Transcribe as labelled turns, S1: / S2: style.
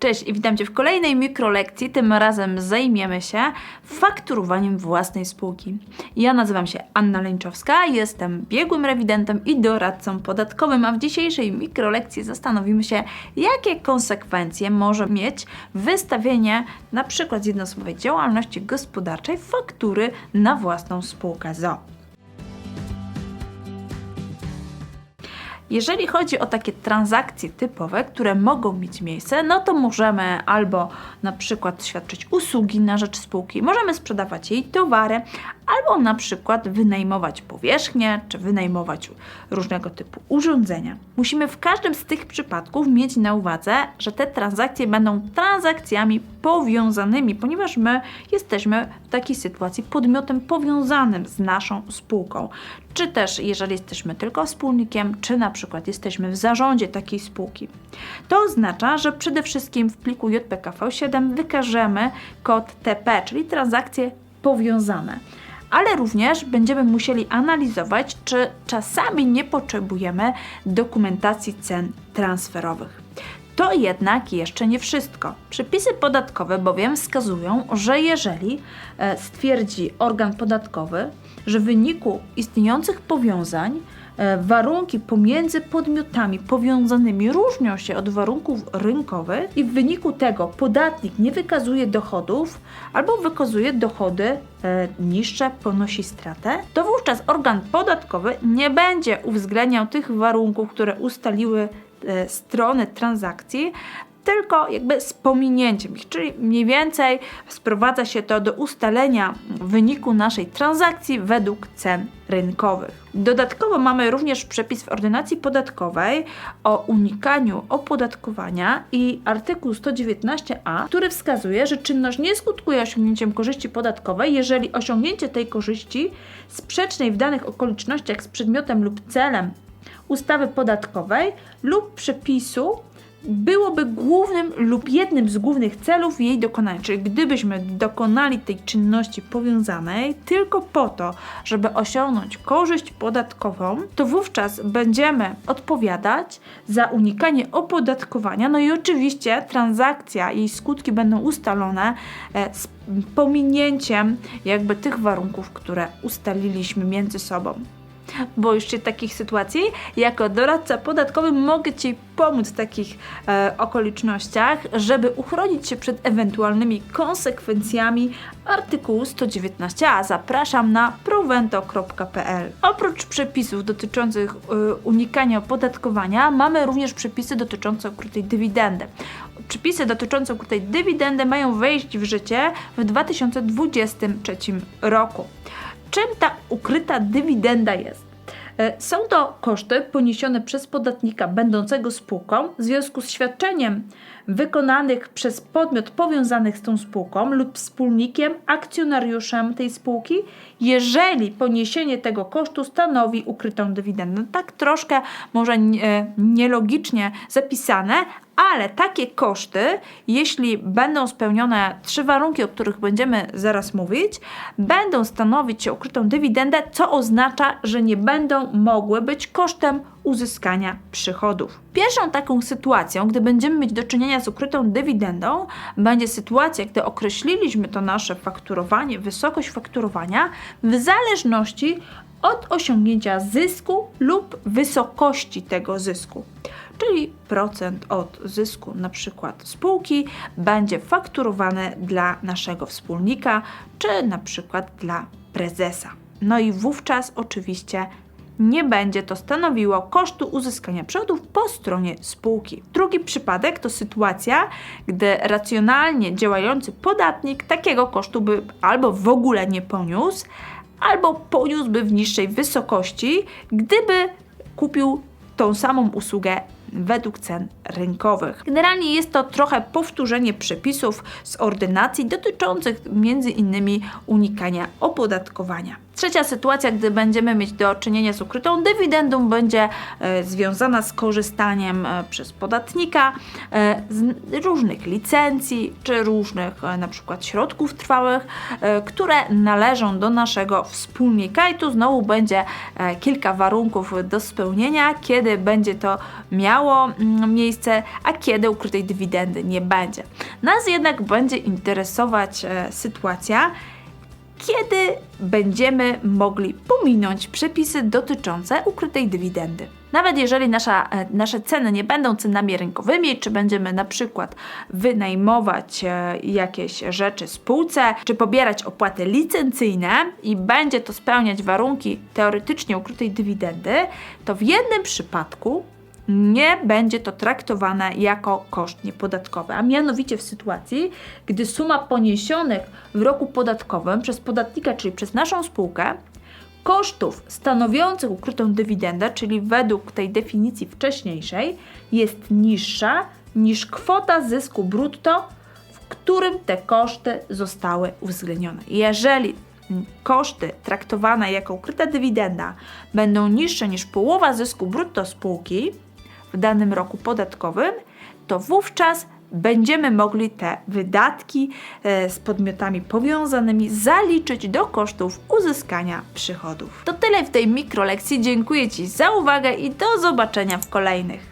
S1: Cześć i witam Cię w kolejnej mikrolekcji. Tym razem zajmiemy się fakturowaniem własnej spółki. Ja nazywam się Anna Leńczowska, jestem biegłym rewidentem i doradcą podatkowym, a w dzisiejszej mikrolekcji zastanowimy się, jakie konsekwencje może mieć wystawienie na przykład z jednoosobowej działalności gospodarczej faktury na własną spółkę ZO. Jeżeli chodzi o takie transakcje typowe, które mogą mieć miejsce, no to możemy albo na przykład świadczyć usługi na rzecz spółki, możemy sprzedawać jej towary, albo na przykład wynajmować powierzchnię, czy wynajmować różnego typu urządzenia. Musimy w każdym z tych przypadków mieć na uwadze, że te transakcje będą transakcjami powiązanymi, ponieważ my jesteśmy w takiej sytuacji podmiotem powiązanym z naszą spółką. Czy też, jeżeli jesteśmy tylko wspólnikiem, czy na przykład jesteśmy w zarządzie takiej spółki. To oznacza, że przede wszystkim w pliku JPKV7 wykażemy kod TP, czyli transakcje powiązane ale również będziemy musieli analizować, czy czasami nie potrzebujemy dokumentacji cen transferowych. To jednak jeszcze nie wszystko. Przepisy podatkowe bowiem wskazują, że jeżeli e, stwierdzi organ podatkowy, że w wyniku istniejących powiązań warunki pomiędzy podmiotami powiązanymi różnią się od warunków rynkowych i w wyniku tego podatnik nie wykazuje dochodów albo wykazuje dochody e, niższe, ponosi stratę, to wówczas organ podatkowy nie będzie uwzględniał tych warunków, które ustaliły e, strony transakcji, tylko jakby z pominięciem ich, czyli mniej więcej sprowadza się to do ustalenia wyniku naszej transakcji według cen rynkowych. Dodatkowo mamy również przepis w ordynacji podatkowej o unikaniu opodatkowania i artykuł 119a, który wskazuje, że czynność nie skutkuje osiągnięciem korzyści podatkowej, jeżeli osiągnięcie tej korzyści sprzecznej w danych okolicznościach z przedmiotem lub celem ustawy podatkowej lub przepisu byłoby głównym lub jednym z głównych celów jej dokonania. Czyli gdybyśmy dokonali tej czynności powiązanej tylko po to, żeby osiągnąć korzyść podatkową, to wówczas będziemy odpowiadać za unikanie opodatkowania. No i oczywiście transakcja, jej skutki będą ustalone e, z pominięciem jakby tych warunków, które ustaliliśmy między sobą. Boisz się takich sytuacji? Jako doradca podatkowy mogę Ci pomóc w takich e, okolicznościach, żeby uchronić się przed ewentualnymi konsekwencjami artykułu 119a. Zapraszam na prowento.pl. Oprócz przepisów dotyczących e, unikania opodatkowania, mamy również przepisy dotyczące ukrytej dywidendy. Przepisy dotyczące ukrytej dywidendy mają wejść w życie w 2023 roku. Czym ta ukryta dywidenda jest? E, są to koszty poniesione przez podatnika będącego spółką w związku z świadczeniem wykonanych przez podmiot powiązany z tą spółką lub wspólnikiem, akcjonariuszem tej spółki, jeżeli poniesienie tego kosztu stanowi ukrytą dywidendę. Tak troszkę może nielogicznie zapisane, ale takie koszty, jeśli będą spełnione trzy warunki, o których będziemy zaraz mówić, będą stanowić ukrytą dywidendę, co oznacza, że nie będą mogły być kosztem uzyskania przychodów. Pierwszą taką sytuacją, gdy będziemy mieć do czynienia z ukrytą dywidendą, będzie sytuacja, gdy określiliśmy to nasze fakturowanie, wysokość fakturowania w zależności od osiągnięcia zysku lub wysokości tego zysku. Czyli procent od zysku na przykład spółki będzie fakturowane dla naszego wspólnika, czy na przykład dla prezesa. No i wówczas oczywiście nie będzie to stanowiło kosztu uzyskania przychodów po stronie spółki. Drugi przypadek to sytuacja, gdy racjonalnie działający podatnik takiego kosztu by albo w ogóle nie poniósł, albo poniósłby w niższej wysokości, gdyby kupił tą samą usługę według cen rynkowych. Generalnie jest to trochę powtórzenie przepisów z ordynacji dotyczących m.in. unikania opodatkowania. Trzecia sytuacja, gdy będziemy mieć do czynienia z ukrytą dywidendą, będzie e, związana z korzystaniem e, przez podatnika e, z różnych licencji czy różnych na przykład środków trwałych, które należą do naszego wspólnika i tu znowu będzie kilka warunków do spełnienia, kiedy będzie to miało mm, miejsce, a kiedy ukrytej dywidendy nie będzie. Nas jednak będzie interesować sytuacja, kiedy będziemy mogli pominąć przepisy dotyczące ukrytej dywidendy. Nawet jeżeli nasza, e, nasze ceny nie będą cenami rynkowymi, czy będziemy na przykład wynajmować e, jakieś rzeczy spółce, czy pobierać opłaty licencyjne i będzie to spełniać warunki teoretycznie ukrytej dywidendy, to w jednym przypadku nie będzie to traktowane jako koszt niepodatkowy, a mianowicie w sytuacji, gdy suma poniesionych w roku podatkowym przez podatnika, czyli przez naszą spółkę, kosztów stanowiących ukrytą dywidendę, czyli według tej definicji wcześniejszej, jest niższa niż kwota zysku brutto, w którym te koszty zostały uwzględnione. Jeżeli koszty traktowane jako ukryta dywidenda będą niższe niż połowa zysku brutto spółki w danym roku podatkowym, to wówczas będziemy mogli te wydatki e, z podmiotami powiązanymi zaliczyć do kosztów uzyskania przychodów. To tyle w tej mikrolekcji. Dziękuję Ci za uwagę i do zobaczenia w kolejnych.